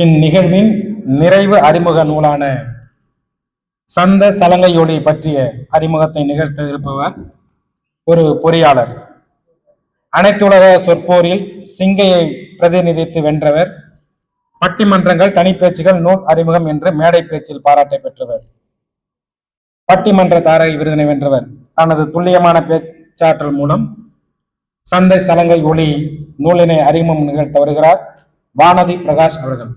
இந்நிகழ்வின் நிறைவு அறிமுக நூலான சந்த சலங்கையொலி பற்றிய அறிமுகத்தை நிகழ்த்த இருப்பவர் ஒரு பொறியாளர். அனைத்துலக சொற்போரில் சிங்கையை பிரதிநிதித்து வென்றவர். பட்டிமன்றங்கள் தனிப்பேச்சுகள் நூல் அறிமுகம் என்று மேடை பேச்சில் பாராட்டை பெற்றவர். பட்டிமன்ற தாரகை விருதினை வென்றவர். தனது துல்லியமான பேச்சாற்றல் மூலம் சந்தை சலங்கை ஒளி நூலினை அறிமுகம் நிகழ்த்த வருகிறார். வானதி பிரகாஷ் அவர்கள்.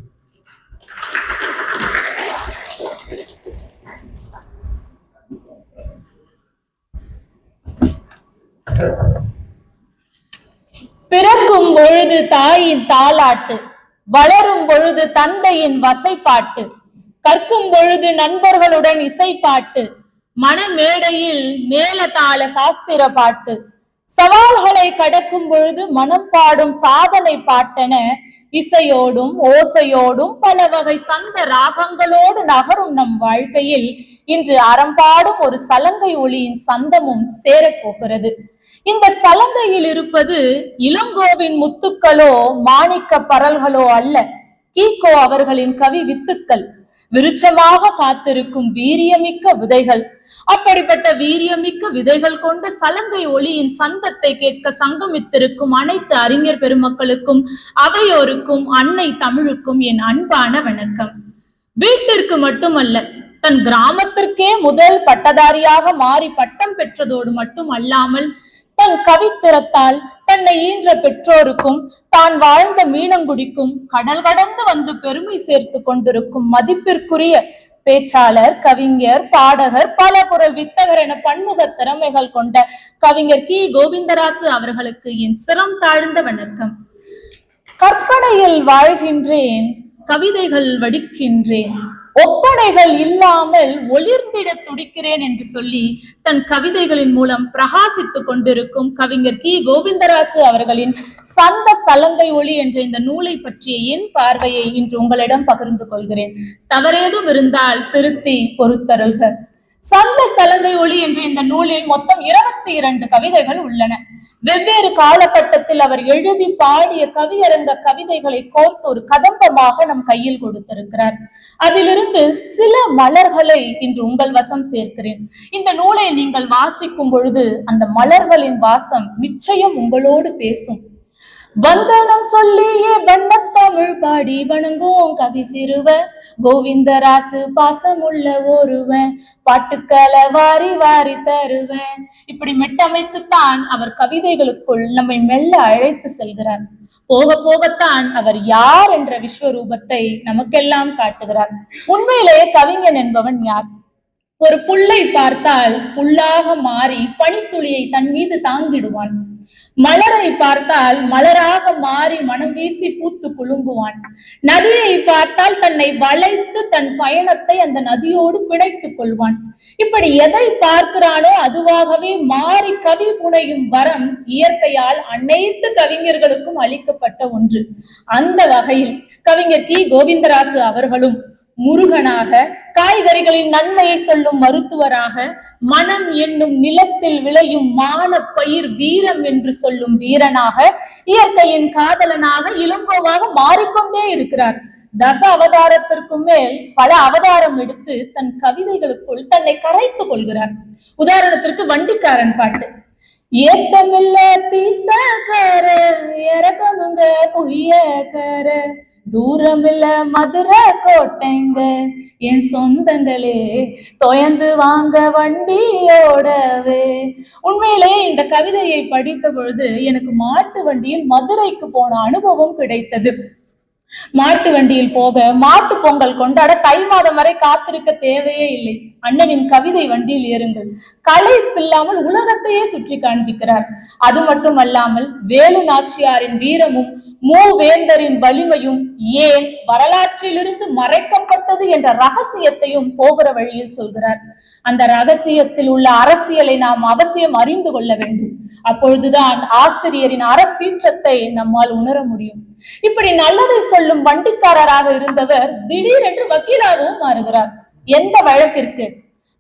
பிறக்கும் பொழுது தாயின் தாலாட்டு வளரும் பொழுது தந்தையின் வசைப்பாட்டு கற்கும் பொழுது நண்பர்களுடன் இசைப்பாட்டு மணமேடையில் மேலதாள சாஸ்திர பாட்டு சவால்களை கடக்கும் பொழுது மனம் பாடும் சாதனை பாட்டென இசையோடும் ஓசையோடும் பல வகை சந்த ராகங்களோடு நகரும் நம் வாழ்க்கையில் இன்று அறம்பாடும் ஒரு சலங்கை ஒளியின் சந்தமும் சேரப்போகிறது. இந்த சலங்கையில் இருப்பது இளங்கோவின் முத்துக்களோ மாணிக்க பரல்களோ அல்ல. கீகோ அவர்களின் கவி வித்துக்கள். விருட்சமாக காத்திருக்கும் வீரியமிக்க விதைகள். அப்படிப்பட்ட வீரியமிக்க விதைகள் கொண்ட சலங்கை ஒளியின் சந்தத்தை கேட்க சங்கமித்திருக்கும் அனைத்து அறிஞர் பெருமக்களுக்கும் அவையோருக்கும் அன்னை தமிழுக்கும் என் அன்பான வணக்கம். வீட்டிற்கு மட்டுமல்ல தன் கிராமத்திற்கே முதல் பட்டதாரியாக மாறி பட்டம் பெற்றதோடு மட்டும் அல்லாமல் தன் கவித்திறத்தால் தன்னை ஈன்ற பெற்றோருக்கும் தான் வாழ்ந்த மீனங்குடிக்கும் கடல் கடந்து வந்து பெருமை சேர்த்து கொண்டிருக்கும் மதிப்பிற்குரிய பேச்சாளர் கவிஞர் பாடகர் பல குரல் வித்தகர் என பன்முக திறமைகள் கொண்ட கவிஞர் கி. கோவிந்தராசு அவர்களுக்கு என் சிரம் தாழ்ந்த வணக்கம். கற்பனையில் வாழ்கின்றேன் கவிதைகள் வடிக்கின்றேன். ஒப்படைகள் இல்லாமல் ஒளிர்ந்திட துடிக்கிறேன் என்று சொல்லி தன் கவிதைகளின் மூலம் பிரகாசித்துக் கொண்டிருக்கும் கவிஞர் கி. கோவிந்தராசு அவர்களின் சந்த சலங்கை ஒளி என்ற இந்த நூலை பற்றிய என் பார்வையை இன்று உங்களிடம் பகிர்ந்து கொள்கிறேன். தவறேதும் இருந்தால் திருத்தி பொறுத்தருள்க. சந்த சலங்கை ஒளி என்ற இந்த நூலில் மொத்தம் இருபத்தி இரண்டு கவிதைகள் உள்ளன. வெவ்வேறு காலகட்டத்தில் அவர் எழுதி பாடிய கவியரங்க கவிதைகளை கோர்த்து ஒரு கதம்பமாக நம் கையில் கொடுத்திருக்கிறார். அதிலிருந்து சில மலர்களை இன்று உங்கள் வசம் சேர்க்கிறேன். இந்த நூலை நீங்கள் வாசிக்கும் பொழுது அந்த மலர்களின் வாசம் நிச்சயம் உங்களோடு பேசும். வந்தனம் சொல்லியே வண்ணத்தமிழ் பாடி வணங்கும் கவி சிறுவ கோவிந்தராசு பாசமுள்ள ஒருவன். பாட்டுக்களை வாரி வாரி தருவேன். இப்படி மெட்டமைத்துத்தான் அவர் கவிதைகளுக்குள் நம்மை மெல்ல அழைத்து செல்கிறார். போக போகத்தான் அவர் யார் என்ற விஸ்வரூபத்தை நமக்கெல்லாம் காட்டுகிறார். உண்மையிலேயே கவிஞன் என்பவன் யார்? ஒரு புல்லை பார்த்தால் புல்லாக மாறி பனித்துளியை தன் மீது தாங்கிடுவான். மலரை பார்த்தால் மலராக மாறி மனம் வீசி பூத்து குலுங்குவான். நதியை பார்த்தால் தன்னை வளைத்து தன் பயணத்தை அந்த நதியோடு பிணைத்துக் கொள்வான். இப்படி எதை பார்க்கிறானோ அதுவாகவே மாறி கவி புனையும் வரம் இயற்கையால் அனைத்து கவிஞர்களுக்கும் அளிக்கப்பட்ட ஒன்று. அந்த வகையில் கவிஞர் கி. கோவிந்தராசு அவர்களும் முருகனாக காய்கறிகளின் நன்மையை சொல்லும் மருத்துவராக மனம் என்னும் நிலத்தில் விளையும் மான பயிர் வீரம் என்று சொல்லும் வீரனாக இயற்கையின் காதலனாக இளங்கோவாக மாறிக்கொண்டே இருக்கிறார். தச அவதாரத்திற்கும் மேல் பல அவதாரம் எடுத்து தன் கவிதைகளுக்குள் தன்னை கரைத்துக் கொள்கிறார். உதாரணத்திற்கு வண்டிக்காரன் பாட்டு. ஏத்தமில்ல தீத்தக்கார இறக்கமுங்க கர தூரமில்ல மதுரை கோட்டைங்க. என் சொந்தங்களே தொயந்து வாங்க வண்டியோடவே. உண்மையிலே இந்த கவிதையை படித்த பொழுது எனக்கு மாட்டு வண்டியில் மதுரைக்கு போன அனுபவம் கிடைத்தது. மாட்டு வண்டியில் போக மாட்டு பொங்கல் கொண்டாட தை மாதம் வரை காத்திருக்க தேவையே இல்லை. அண்ணனின் கவிதை வண்டியில் ஏறுங்கள். களைப்பில்லாமல் உலகத்தையே சுற்றி காண்பிக்கிறார். அது மட்டுமல்லாமல் வேலு நாச்சியாரின் வீரமும் மூவேந்தரின் வலிமையும் ஏன் வரலாற்றிலிருந்து மறைக்கப்பட்டது என்ற ரகசியத்தையும் போகிற வழியில் சொல்கிறார். அந்த ரகசியத்தில் உள்ள அரசியலை நாம் அவசியம் அறிந்து கொள்ள வேண்டும். அப்பொழுதுதான் ஆசிரியரின் அரசீற்றத்தை நம்மால் உணர முடியும். இப்படி நல்லதை சொல்லும் வண்டிக்காரராக இருந்தவர் திடீரென்று வக்கீலாகவும் மாறுகிறார். எந்த வழக்கிற்கு?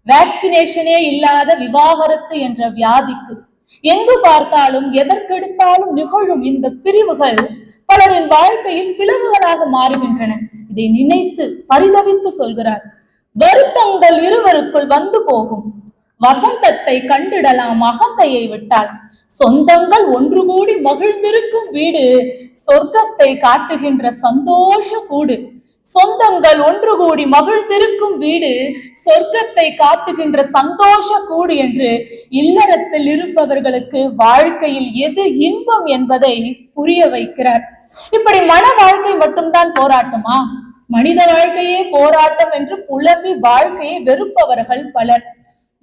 வேக்சினேஷனே இல்லாத விவாகரத்து என்ற வியாதிக்கு. எங்கு பார்த்தாலும் எதற்கெடுத்தாலும் நிகழும் இந்த பிரிவுகள் பலரின் வாழ்க்கையில் பிளவுகளாக மாறுகின்றன. இதை நினைத்து பரிதவித்து சொல்கிறார். வருத்தங்கள் இருவருக்குள் வந்து போகும். வசந்தத்தை கண்டிடலாம் அகந்தையை விட்டால். சொந்தங்கள் ஒன்று கூடி மகிழ்ந்திருக்கும் வீடு. சொர்க்கத்தை காட்டுகின்ற சந்தோஷ கூடு. சொந்தங்கள் ஒன்று கூடி மகிழ்ந்திருக்கும் வீடு. சொர்க்கத்தை காட்டுகின்ற சந்தோஷ கூடு என்று இல்லறத்தில் இருப்பவர்களுக்கு வாழ்க்கையில் எது இன்பம் என்பதை புரிய வைக்கிறார். இப்படி மன வாழ்க்கை மட்டும்தான் போராட்டமா? மனித வாழ்க்கையே போராட்டம் என்று புலம்பி வாழ்க்கையை வெறுப்பவர்கள் பலர்.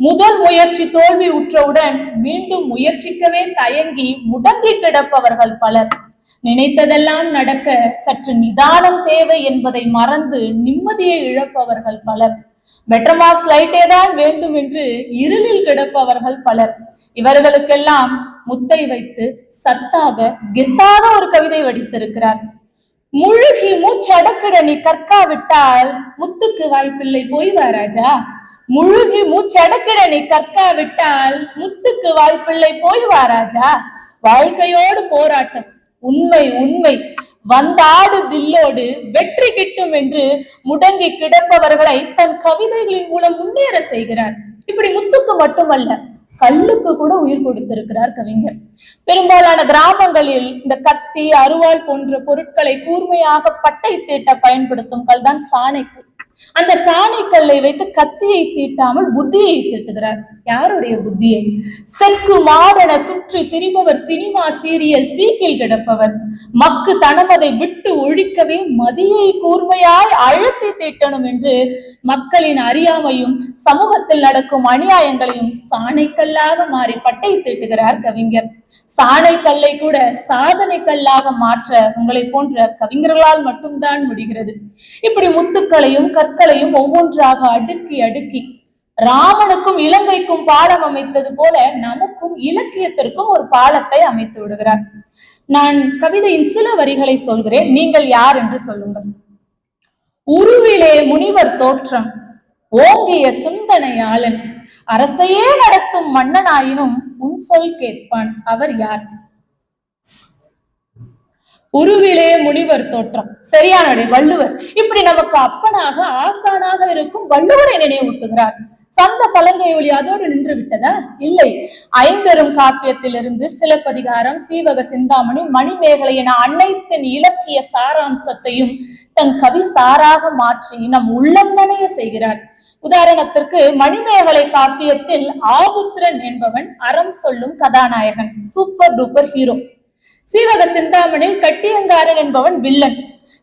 முதல் முயற்சி தோல்வி உற்றவுடன் மீண்டும் முயற்சிக்கவே தயங்கி முடங்கி கிடப்பவர்கள் பலர். நினைத்ததெல்லாம் நடக்க சற்று நிதானம் தேவை என்பதை மறந்து நிம்மதியை இழப்பவர்கள் பலர். பெட்டர் மார்க்ஸ் லைட்டே தான் வேண்டும் என்று இருளில் கிடப்பவர்கள் பலர். இவர்களுக்கெல்லாம் முத்தை வைத்து சத்தாக கெத்தாக ஒரு கவிதை வடித்திருக்கிறார். முழுகி மூச்சடக்கிட நீ கற்காவிட்டால் முத்துக்கு வாய்ப்பில்லை போய் வா ராஜா. முழுகி மூச்சடக்கிட நீ கற்காவிட்டால் முத்துக்கு வாய்ப்பில்லை போய் வா ராஜா. வாழ்க்கையோடு போராட்டம் உண்மை உண்மை. வந்தாடு தில்லோடு வெற்றி கிட்டும் என்று முடங்கி கிடப்பவர்களை தன் கவிதைகளின் மூலம் முன்னேற செய்கிறார். இப்படி முத்துக்கு மட்டுமல்ல கல்லுக்கு கூட உயிர் கொடுத்திருக்கிறார் கவிஞர். பெரும்பாலான கிராமங்களில் இந்த கத்தி அருவாள் போன்ற பொருட்களை கூர்மையாக பட்டை தீட்ட பயன்படுத்தும் கல் தான் சாணைக்கு அந்த சாணைக்கல்லை வைத்து கத்தியை தீட்டாமல் புத்தியை தீட்டுகிறார். யாருடைய புத்தியை? செக்கு மாடன சுற்றி திரிபவர் சினிமா சீரியல் சீக்கில் கிடப்பவர். மக்கு தனமதை விட்டு ஒழிக்கவே மதியை கூர்மையாய் அழுத்தி தீட்டணும் என்று மக்களின் அறியாமையும் சமூகத்தில் நடக்கும் அநியாயங்களையும் சாணைக்கல்லாக மாறி பட்டை தீட்டுகிறார் கவிஞர். சாடை கல்லை கூட சாதனை கல்லாக மாற்ற உங்களை போன்ற கவிஞர்களால் மட்டும்தான் முடிகிறது. இப்படி முத்துக்களையும் கற்களையும் ஒவ்வொன்றாக அடுக்கி அடுக்கி ராமனுக்கும் இலங்கைக்கும் பாலம் அமைத்தது போல நமக்கும் இலக்கியத்திற்கும் ஒரு பாலத்தை அமைத்து விடுகிறார். நான் கவிதையின் சில வரிகளை சொல்கிறேன். நீங்கள் யார் என்று சொல்லுங்கள். உருவிலே முனிவர் தோற்றம் ஓங்கிய சிந்தனையாளன் அரசையே நடத்தும் மன்னனாயினும் உன் சொல் கேட்பான். அவர் யார்? உருவிலே முனிவர் தோற்றம். சரியான வள்ளுவர். இப்படி நமக்கு அப்பனாக ஆசானாக இருக்கும் வள்ளுவரை நினைவூட்டுகிறார். சந்த சலங்கை ஒளி அதோடு நின்று விட்டதா? இல்லை. ஐம்பெரும் காப்பியத்திலிருந்து சிலப்பதிகாரம் சீவக சிந்தாமணி மணிமேகலை என அனைத்தின் இலக்கிய சாராம்சத்தையும் தன் கவி சாராக மாற்றி நம் உள்ளம் செய்கிறார். உதாரணத்திற்கு மணிமேகலை காப்பியத்தில் ஆபுத்திரன் என்பவன் அறம் சொல்லும் கதாநாயகன் சூப்பர் டூப்பர் ஹீரோ சீவக சிந்தாமணியில் கட்டியங்காரன் என்பவன் வில்லன்.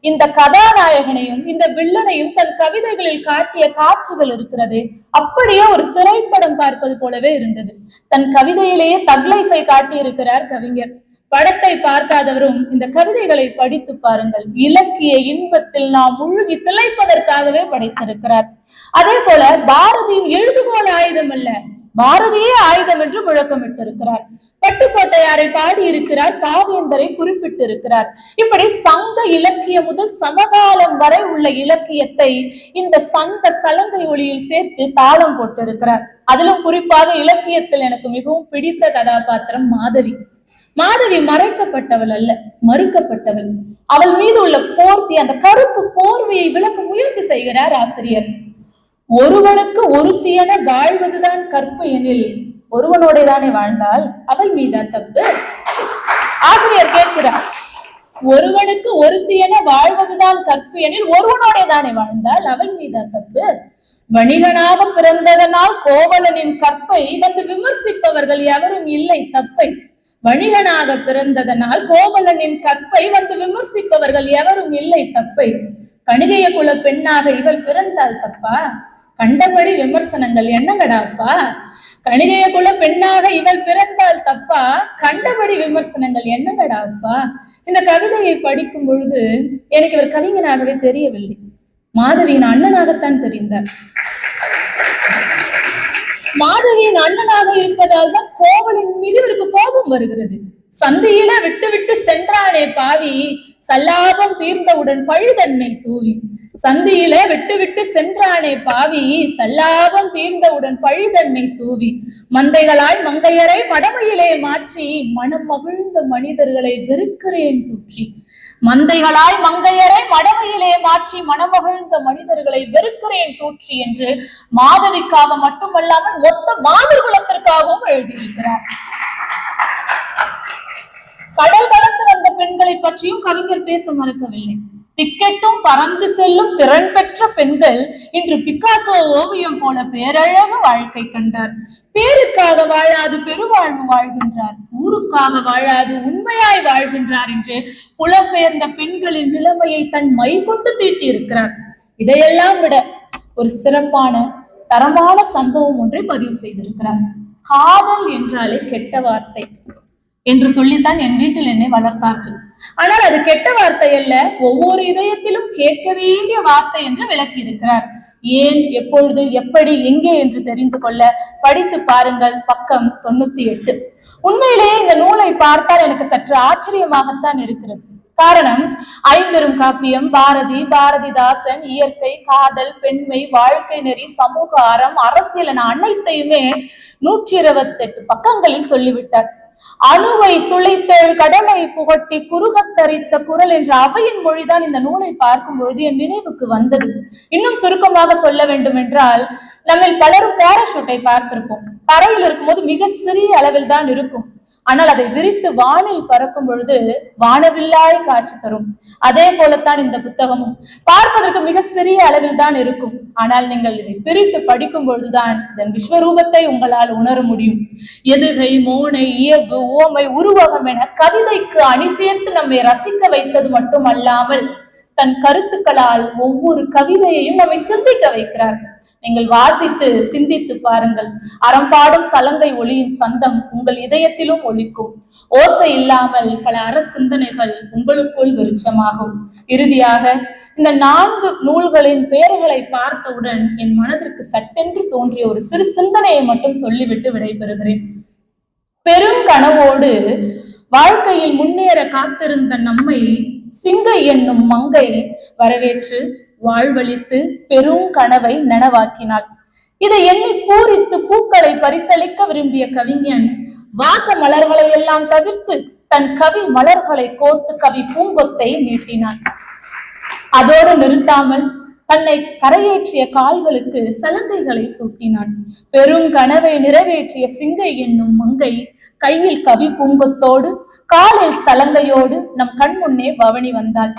இந்த கதாநாயகனையும் இந்த வில்லனையும் தன் கவிதைகளில் காட்டிய காட்சிகள் இருக்கிறது அப்படியே ஒரு திரைப்படம் பார்ப்பது போலவே இருந்தது. தன் கவிதையிலேயே தக்லைஃபை காட்டியிருக்கிறார் கவிஞர். படத்தை பார்க்காதவரும் இந்த கவிதைகளை படித்து பாருங்கள். இலக்கிய இன்பத்தில் நாம் முழுகி திளைப்பதற்காகவே படைத்திருக்கிறார். அதே போல பாரதியின் எழுதுகோல் ஆயுதம் அல்ல பாரதியே ஆயுதம் என்று முழக்கமிட்டிருக்கிறார். பட்டுக்கோட்டையாரை பாடியிருக்கிறார் காவேந்தரை குறிப்பிட்டிருக்கிறார். இப்படி சங்க இலக்கியம் முதல் சமகாலம் வரை உள்ள இலக்கியத்தை இந்த சங்க சலங்கை ஒளியில் சேர்த்து தாளம் போட்டிருக்கிறார். அதிலும் குறிப்பாக இலக்கியத்தில் எனக்கு மிகவும் பிடித்த கதாபாத்திரம் மாதவி. மாதவி மறைக்கப்பட்டவள் அல்ல மறுக்கப்பட்டவள். அவள் மீது உள்ள போர்த்தி அந்த கருப்பு போர்வையை விளக்க முயற்சி செய்கிறார் ஆசிரியர். ஒருவனுக்கு ஒருத்தியென வாழ்வதுதான் கற்பு எனில் ஒருவனோட தானே வாழ்ந்தால் அவள் மீதா தப்பு? ஆசிரியர் கேட்கிறார். ஒருவனுக்கு ஒருத்தியென வாழ்வதுதான் கற்பு எனில் ஒருவனோட தானே வாழ்ந்தால் அவள் மீதா தப்பு? வணிகனாக பிறந்ததனால் கோவலனின் கற்பை வந்து விமர்சிப்பவர்கள் எவரும் இல்லை தப்பை வணிகனாக பிறந்ததனால் கோவலனின் கற்பை வந்து விமர்சிப்பவர்கள் எவரும் இல்லை தப்பை. கணிகைய குல பெண்ணாக இவள் பிறந்தால் தப்பா? கண்டபடி விமர்சனங்கள் என்னங்கடாப்பா கணிகைய குல பெண்ணாக இவள் பிறந்தால் தப்பா? கண்டபடி விமர்சனங்கள் என்னங்கடாப்பா இந்த கவிதையை படிக்கும் பொழுது எனக்கு இவர் கவிஞனாகவே தெரியவில்லை. மாதவியின் அண்ணனாகத்தான் தெரிந்தார். மாதவியின் அண்ணனாக இருப்பதால் தான் கோவலன் மீது இவருக்கு கோபம் வருகிறது. சந்தையில விட்டு விட்டு சென்றானே பாவி. சல்லாபம் தீர்ந்தவுடன் பழுதன்மை தூவி. சந்தியில விட்டு விட்டு சென்றானே பாவி. சல்லாபம் தீர்ந்தவுடன் பழிதன்னை தூவி மந்தைகளால் மங்கையரை மடமையிலே மாற்றி மனம் மகிழ்ந்த மனிதர்களை வெறுக்கிறேன் தூற்றி. மந்தைகளால் மங்கையரை மடமையிலே மாற்றி மனமகிழ்ந்த மனிதர்களை வெறுக்கிறேன் தூற்றி என்று மாதவிக்காக மட்டுமல்லாமல் மொத்த மாதர் குலத்திற்காகவும் எழுதியிருக்கிறார். கடல் கடந்து வந்த பெண்களை பற்றியும் கவிஞர் பேச மறக்கவில்லை. திக்கெட்டும் பறந்து செல்லும் திறன் பெற்ற பெண்கள் இன்று பிக்காசோ ஓவியம் போல பேரழகு வாழ்க்கை கண்டார். பேருக்காக வாழாது பெருவாழ்வு வாழ்கின்றார். ஊருக்காக வாழாது உண்மையாய் வாழ்கின்றார் என்று புலம்பெயர்ந்த பெண்களின் நிலைமையை தன் மை கொண்டு தீட்டியிருக்கிறார். இதையெல்லாம் விட ஒரு சிறப்பான தரமான சம்பவம் ஒன்றை பதிவு செய்திருக்கிறார். காதல் என்றாலே கெட்ட வார்த்தை என்று சொல்லித்தான் என் வீட்டில் என்னை வளர்த்தார்கள். ஆனால் அது கெட்ட வார்த்தை அல்ல. ஒவ்வொரு இதயத்திலும் கேட்க வேண்டிய வார்த்தை என்று விளக்கி இருக்கிறார் ஏன் எப்பொழுது எப்படி எங்கே என்று தெரிந்து கொள்ள படித்து பாருங்கள். பக்கம் தொண்ணூத்தி எட்டு உண்மையிலேயே இந்த நூலை பார்த்தால் எனக்கு சற்று ஆச்சரியமாகத்தான் இருக்கிறது. காரணம் ஐம்பெரும் காப்பியம் பாரதி பாரதிதாசன் இயற்கை காதல் பெண்மை வாழ்க்கை நெறி சமூக அறம் அரசியல் என அனைத்தையுமே நூற்றி இருபத்தி எட்டு பக்கங்களில் சொல்லிவிட்டார். அணுவை துளைத்த கடலை புகட்டி குறுகத் தரித்த குரல் என்ற அவையின் மொழிதான் இந்த நூலை பார்க்கும் பொழுது என் நினைவுக்கு வந்தது. இன்னும் சுருக்கமாக சொல்ல வேண்டும் என்றால் நம்மில் பலரும் பாராஷூட்டை பார்த்திருப்போம். தரையில் இருக்கும்போது மிக சிறிய அளவில் தான் இருக்கும். ஆனால் அதை விரித்து வானில் பறக்கும் பொழுது வானவில்லாய் காட்சி தரும். அதே போலத்தான் இந்த புத்தகமும். பார்ப்பதற்கு மிக சிறிய அளவில் தான் இருக்கும். ஆனால் நீங்கள் இதை பிரித்து படிக்கும் பொழுதுதான் இதன் விஸ்வரூபத்தை உங்களால் உணர முடியும். எதுகை மோனை இயல்பு ஓமை உருவகம் என கவிதைக்கு அணி சேர்த்து நம்மை ரசிக்க வைத்தது மட்டுமல்லாமல் தன் கருத்துக்களால் ஒவ்வொரு கவிதையையும் நம்மை சிந்திக்க வைக்கிறார் நீங்கள் வாசித்து சிந்தித்து பாருங்கள். அறம்பாடும் சலங்கை ஒளியின் சந்தம் உங்கள் இதயத்திலும் ஒழிக்கும் ஓசை இல்லாமல் பல அற சிந்தனைகள் உங்களுக்குள் விருட்சமாகும். இறுதியாக இந்த நான்கு நூல்களின் பெயர்களை பார்த்தவுடன் என் மனதிற்கு சட்டென்று தோன்றிய ஒரு சிறு சிந்தனையை மட்டும் சொல்லிவிட்டு விடைபெறுகிறேன். பெரும் கனவோடு வாழ்க்கையில் முன்னேற காத்திருந்த நம்மை சிங்கை என்னும் மங்கை வரவேற்று வாழ்வழித்து பெரும் கனவை நனவாக்கினாள். இதை எண்ணி பூரித்து பூக்களை பரிசளிக்க விரும்பிய கவிஞன் வாச மலர்களை எல்லாம் தவிர்த்து தன் கவி மலர்களை கோர்த்து கவி பூங்கொத்தை நீட்டினான். அதோடு நிறுத்தாமல் தன்னை கரையேற்றிய கால்களுக்கு சலங்கைகளை சூட்டினான். பெரும் கனவை நிறைவேற்றிய சிங்கை என்னும் மங்கை கையில் கவி பூங்கொத்தோடு காலில் சலங்கையோடு நம் கண்முன்னே பவனி வந்தாள்.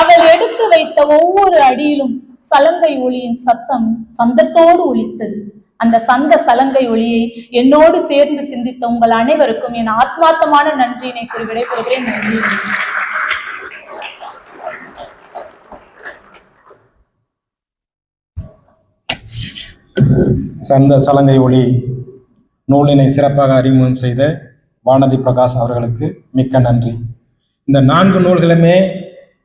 அவள் எடுத்து வைத்த ஒவ்வொரு அடியிலும் சலங்கை ஒளியின் சத்தம் சந்தத்தோடு ஒலித்தது. அந்த சந்த சலங்கை ஒளியை என்னோடு சேர்ந்து சிந்தித்த உங்கள் அனைவருக்கும் என் ஆத்மார்த்தமான நன்றியினை கூறி விடைபெறுகிறேன். நன்றி. சந்த சலங்கை ஒளி நூலினை சிறப்பாக அறிமுகம் செய்த வானதி பிரகாஷ் அவர்களுக்கு மிக்க நன்றி. இந்த நான்கு நூல்களுமே